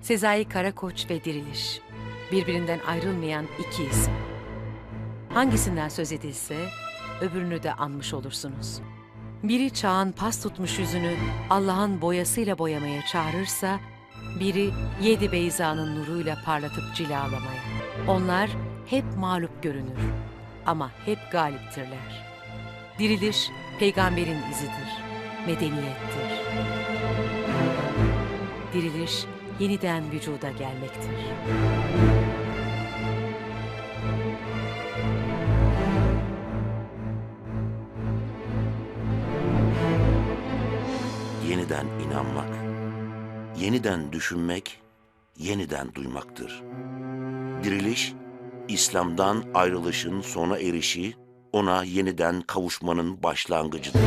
Sezai Karakoç ve Diriliş. Birbirinden ayrılmayan iki isim. Hangisinden söz edilse öbürünü de anmış olursunuz. Biri çağın pas tutmuş yüzünü Allah'ın boyasıyla boyamaya çağırırsa, biri yedi beyzanın nuruyla parlatıp cilalamaya. Onlar hep mağlup görünür ama hep galiptirler. Diriliş peygamberin izidir, medeniyettir. Diriliş yeniden vücuda gelmektir. Yeniden inanmak, yeniden düşünmek, yeniden duymaktır. Diriliş, İslam'dan ayrılışın sona erişi, ona yeniden kavuşmanın başlangıcıdır.